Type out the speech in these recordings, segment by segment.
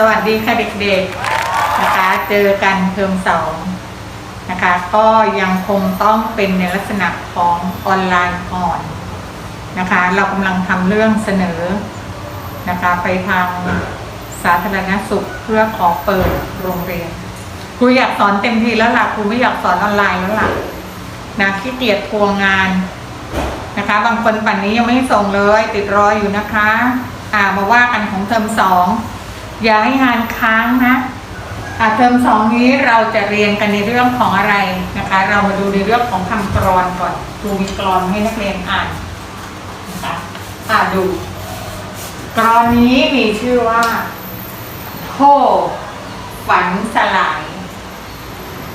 สวัสดีค่ะเด็กๆนะคะ เจอกันเทอมสองนะคะ ก็ยังคงต้องเป็นในลักษณะของออนไลน์ก่อนนะคะ เรากำลังทำเรื่องเสนอนะคะ ไปทางสาธารณสุขเพื่อขอเปิดโรงเรียนครูอยากสอนเต็มที่แล้วล่ะครูไม่อยากสอนออนไลน์แล้วล่ะนะขี้เกียจทวงงานนะคะ บางคนปันนี้ยังไม่ส่งเลย ติดรออยู่นะคะ อ่ามาว่ากันของเทอมสอง อย่าให้งานค้างนะอาเทอมสองนี้เราจะเรียนกันในเรื่องของอะไรนะคะ เรามาดูในเรื่องของคำกรอนก่อนครูมีกรอนให้นักเรียนอ่านนะคะอ่าดูกรอนนี้มีชื่อว่าโทฝันสลาย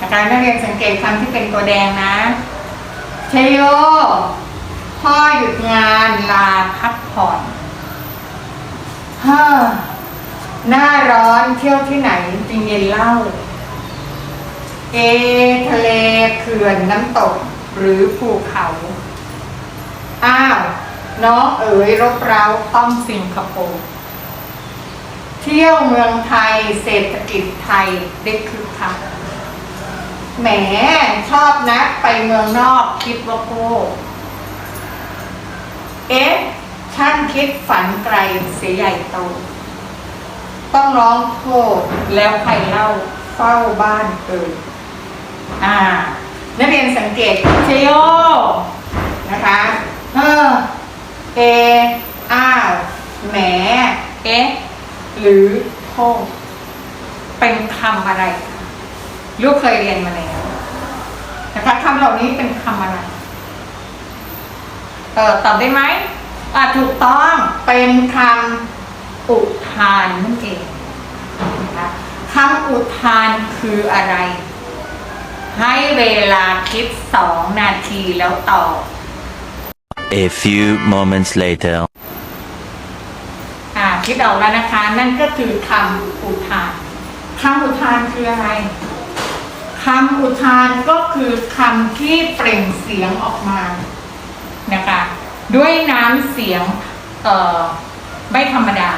นะคะนักเรียนสังเกตคำที่เป็นตัวแดงนะชยโยพ่อหยุดงานลาพักผ่อนเฮ้อ หน้าร้อนเที่ยวที่ไหนจึงเย็นเล่าเอทะเลเขื่อนน้ำตกหรือภูเขา อ้าว น้องเอ๋ยรบเร้าต้องสิงคโปร์เที่ยวเมืองไทยเศรษฐกิจไทยได้คึกคักแหมชอบนักไปเมืองนอกคิดว่าโก้เอ๊ะช่างคิดฝันไกลเสียใหญ่โต ต้องร้องโทษแล้วใครเล่าเฝ้าบ้านเอ่ยอ่า นักเรียนสังเกตเชโยนะคะเออเออ้าวแหมเอ๊ะหรือโทษเป็นคำอะไร ลูกเคยเรียนมาแล้วนะคะคำเหล่านี้เป็นคำอะไรเออตอบได้ไหมอ่าถูกต้องเป็นคำ อุทานนั่นเองนะคะคำอุทานคืออะไร ให้เวลาคิดสองนาทีแล้วตอบ A few moments later. อ่าคิดออกแล้วนะคะ นั่นก็คือคำอุทานคำอุทานคืออะไรคำอุทานก็คือคำที่เปล่งเสียงออกมานะคะด้วยน้ำเสียงเอ่อไม่ธรรมดา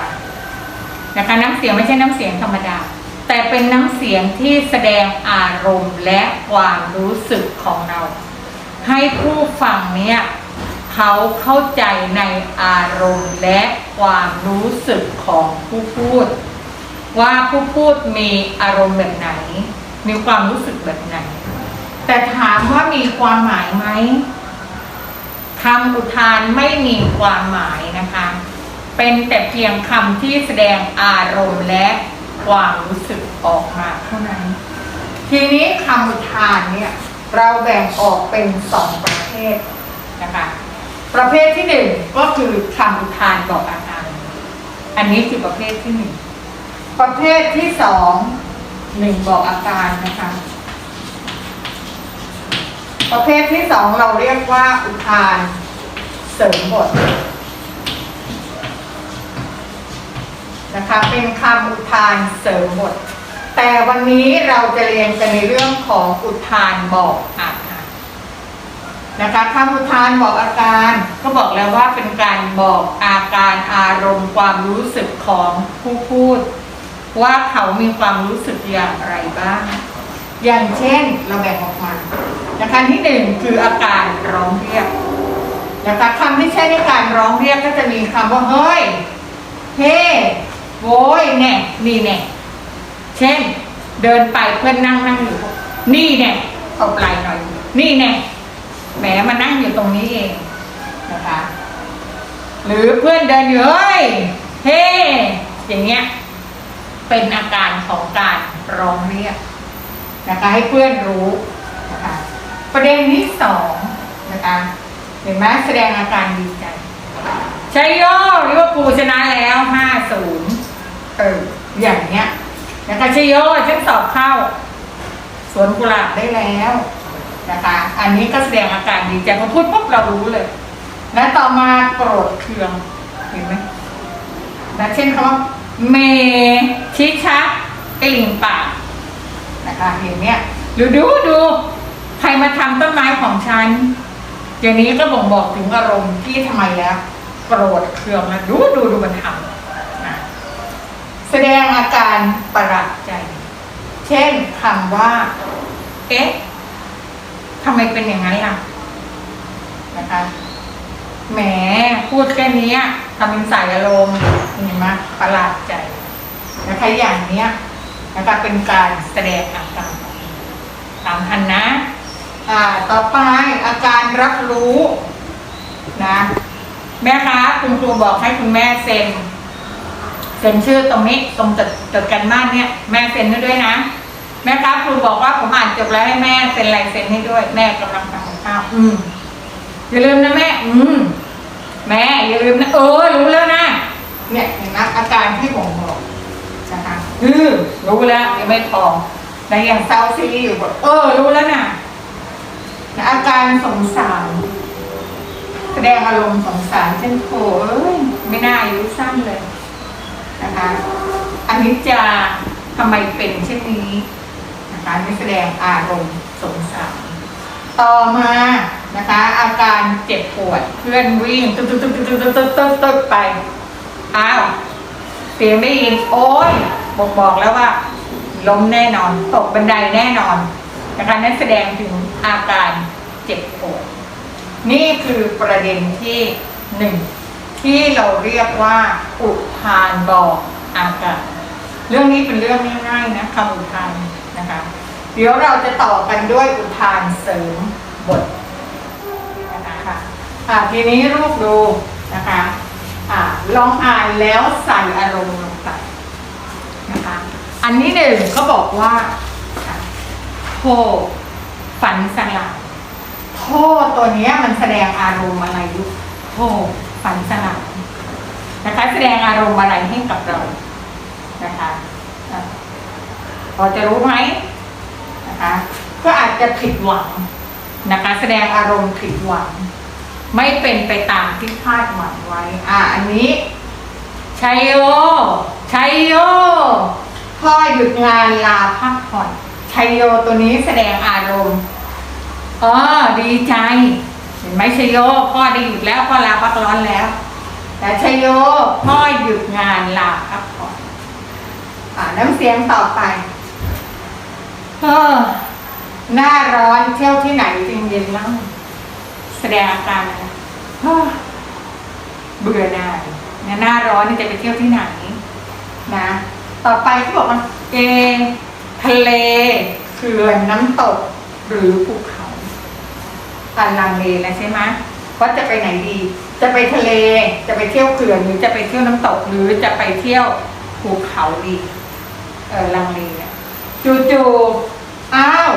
นะคะน้ำเสียงไม่ใช่น้ำเสียงธรรมดา แต่เป็นน้ำเสียงที่แสดงอารมณ์และความรู้สึกของเรา ให้ผู้ฟังเนี่ยเขาเข้าใจในอารมณ์และความรู้สึกของผู้พูด ว่าผู้พูดมีอารมณ์แบบไหน มีความรู้สึกแบบไหน แต่ถามว่ามีความหมายไหมคำอุทานไม่มีความหมายนะคะ เป็นแต่เพียงคำที่แสดงอารมณ์และความรู้สึกออกมาเท่านั้น ทีนี้คำอุทานเนี่ยเราแบ่งออกเป็นสองประเภทนะคะ ประเภทที่หนึ่งก็คือคำอุทานบอกอาการอันนี้คือประเภทที่หนึ่งประเภทที่สองหนึ่งบอกอาการนะคะ ประเภทที่สองเราเรียกว่าอุทานเสริมบท นะคะเป็นคำอุทานเสริมบท แต่วันนี้เราจะเรียนกันในเรื่องของอุทานบอกอาการนะคะคำอุทานบอกอาการก็บอกแล้วว่าเป็นการบอกอาการอารมณ์ความรู้สึกของผู้พูด ว่าเขามีความรู้สึกอย่างไรบ้าง อย่างเช่นเราแบ่งออกมานะคะที่หนึ่งคืออาการร้องเรียกนะคะคำที่ใช้ในการร้องเรียกก็จะมีคำว่าเฮ้ย เฮ้ โว้ยแน่นี่แน่เช่น เดินไปเพื่อนนั่งนั่งอยู่ นี่แน่ตบไหล่หน่อย นี่แน่แหมมานั่งอยู่ตรงนี้เองนะคะ หรือเพื่อนเดินอยู่เฮ้ยเฮ้อย่างเงี้ยเป็นอาการของการร้องเรียกนะคะให้เพื่อนรู้นะคะประเด็นที่สองนะคะเห็นไหมแสดงอาการดีใจชัยโยลิเวอร์พูลชนะแล้วห้าศูนย์ เอออย่างเงี้ยนะคะชัยโยฉันสอบเข้า สวนกุหลาบได้แล้วนะคะ อันนี้ก็แสดงอาการดีใจพอพูดปุ๊บเรารู้เลย และต่อมาโกรธเคืองเห็นไหมนะเช่นคำว่าเมชิชักกลิ่งปากนะคะเห็นเนี้ยหรือดูดูใครมาทำต้นไม้ของฉัน อย่างนี้ก็บ่งบอกถึงอารมณ์ที่ทำไมแล้วโกรธเคืองนะดูดูดูมันทำ ดงอาการประหลาดใจ เช่นคำว่า เอ๊ะทำไมเป็นอย่างนั้นล่ะ นะคะ แหมพูดแค่นี้ทำเป็นสายอารมณ์เห็นไหมประหลาดใจ นะคะอย่างเนี้ยนะคะเป็นการแสดงอาการตามทันนะ อ่า ต่อไปอาการรับรู้นะ แม่คะคุณครูบอกให้คุณแม่เซ็น เซ็นชื่อตรงนี้ตรงจดจดกันบ้านเนี่ยแม่เซ็นให้ด้วยนะ แม่ครับครูบอกว่าผมอ่านจบแล้วให้แม่เซ็นลายเซ็นให้ด้วย แม่กำลังทำกับข้าวอืมอย่าลืมนะแม่ อืมแม่อย่าลืมนะเออรู้แล้วนะเนี่ยเห็นไหมอาการที่ผมบอกนะคะอือรู้แล้วยังไม่พอในอย่างเศร้าซีอยู่บอกเออ รู้แล้วนะนะอาการสงสารแสดงอารมณ์สงสารเช่นโถเอ้ยไม่น่าอายุสั้นเลย นะคะอันนี้จะทำไมเป็นเช่นนี้นะคะนี่แสดงอารมณ์สงสารต่อมานะคะ อาการเจ็บปวดเพื่อนวิ่งตึ๊กตึ๊กตึ๊กตึ๊กตึ๊กตึ๊กตึ๊กตึ๊กไปอ้าวเสียงไม่ยินโอ้ยบอกบอกแล้วว่า ล้มแน่นอนตกบันไดแน่นอนนะคะนั่นแสดงถึงอาการเจ็บปวดนี่คือประเด็นที่หนึ่ง ที่เราเรียกว่าอุทานบอกอาการเรื่องนี้เป็นเรื่องง่ายๆนะคำอุทานนะคะ เดี๋ยวเราจะต่อกันด้วยอุทานเสริมบทนะคะะทีนี้รูปดูนะคะอะลองอ่านแล้วใส่อารมณ์ลงไปนะคะอันนี้หนึ่งเขาบอกว่าโทฝันสลายโทษตัวนี้มันแสดงอารมณ์อะไรลูกโทษ ฝันสลายนะคะ แสดงอารมณ์อะไรให้กับเรานะคะพอจะรู้ไหมนะคะ ก็อาจจะผิดหวังนะคะ แสดงอารมณ์ผิดหวัง ไม่เป็นไปตามที่คาดหวังไว้ อะอันนี้ชัยโยชัยโยพ่อหยุดงานลาพักผ่อนชัยโยตัวนี้แสดงอารมณ์อ๋อดีใจ ห็นไหมชยโยพ่อได้หยุดแล้วพ่อลาพักร้อนแล้ว แต่ชยโยพ่อหยุดงานลาพักผ่อนอ่าน้ำเสียงต่อไปเออหน้าร้อนเที่ยวที่ไหนจึงเย็นเล่าแสดงอาการอะเฮ้อเบื่อหน่ายนี่หน้าร้อนนี่จะไปเที่ยวที่ไหนนะ ต่อไปเขาบอกว่าเอทะเลเขื่อนน้ำตกหรือภูเขา อันลังเลแล้วใช่ไหมว่าจะไปไหนดี จะไปทะเล จะไปเที่ยวเขื่อนหรือจะไปเที่ยวน้ำตกหรือจะไปเที่ยวภูเขาดีเออลังเลอะจู่ๆอ้าว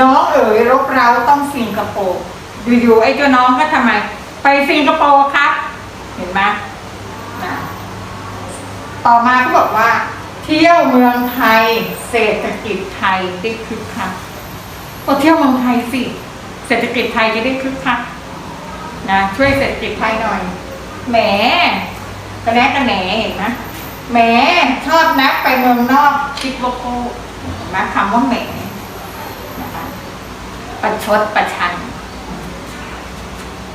น้องเอ๋ยรบเราต้องสิงคโปร์อยู่ๆไอ้เจ้าน้องก็ทำไม ไปสิงคโปร์ครับ เห็นไหมนะต่อมาเขาบอกว่า เที่ยวเมืองไทย เศรษฐกิจไทยได้คึกคักก็เที่ยวเมืองไทยสิ เศรษฐกิจไทยจะได้คึกคักนะช่วยเศรษฐกิจไทยหน่อยแหมกระแนกกระแหนเห็นไหมแหมชอบนักไปเมืองนอกคิดโลโก้นไหมคำว่าแหมนะคะประชดประชัน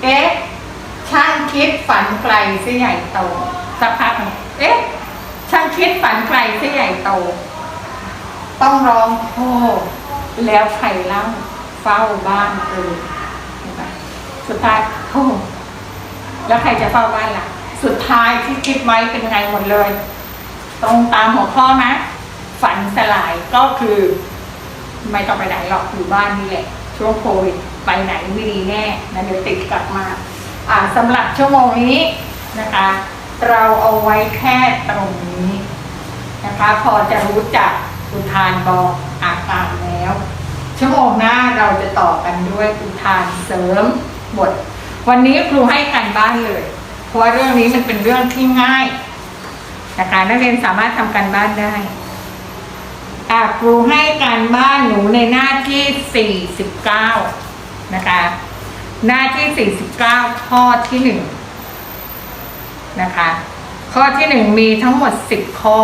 เอ๊ะช่างคิดฝันไกลเสียใหญ่โตสักพักเอ๊ะช่างคิดฝันไกลเสียใหญ่โต ต้องร้องโอ้แล้วใครเล่า เฝ้าบ้านเออเห็นไหมสุดท้ายโอ้แล้วใครจะเฝ้าบ้านล่ะ สุดท้ายที่คิดไว้เป็นไงหมดเลย ตรงตามหัวข้อนะ ฝันสลายก็คือ ไม่ต้องไปไหนหรอกอยู่บ้านนี่แหละ ช่วงโควิดไปไหนไม่ดีแน่นะเดี๋ยวติดกลับมา อ่าสำหรับชั่วโมงนี้นะคะ เราเอาไว้แค่ตรงนี้นะคะ พอจะรู้จักอุทานบอกอาการแล้ว ชั่วโมงหน้าเราจะต่อกันด้วยอุทานเสริมบท วันนี้ครูให้การบ้านเลย เพราะว่าเรื่องนี้มันเป็นเรื่องที่ง่ายนะคะนักเรียนสามารถทำการบ้านได้อะครูให้การบ้านหนูในหน้าที่ 49 นะคะ หน้าที่ 49 ข้อที่1นะคะ ข้อที่ 1 มีทั้งหมด 10 ข้อ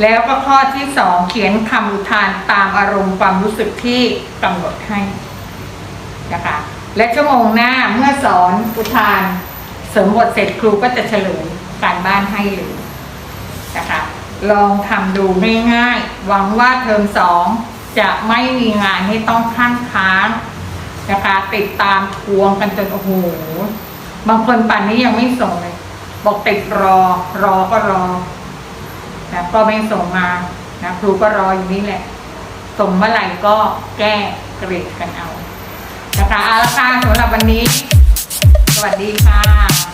แล้วก็ข้อที่2เขียนคำอุทานตามอารมณ์ความรู้สึกที่กำหนดให้นะคะและชั่วโมงหน้าเมื่อสอนอุทาน เสริมบทเสร็จครูก็จะเฉลยการบ้านให้เลยนะคะลองทำดูง่ายๆ หวังว่าเทอมสองจะไม่มีงานให้ต้องข้างค้างนะคะติดตามทวงกันจนโอ้โหบางคนป่านนี้ยังไม่ส่งเลย บอกติดรอรอก็รอ นะก็ไม่ส่งมานะครูก็รออยู่นี่แหละ ส่งเมื่อไหร่ก็แก้เกรดกันเอานะคะเอาละค่ะสำหรับวันนี้ สวัสดีค่ะ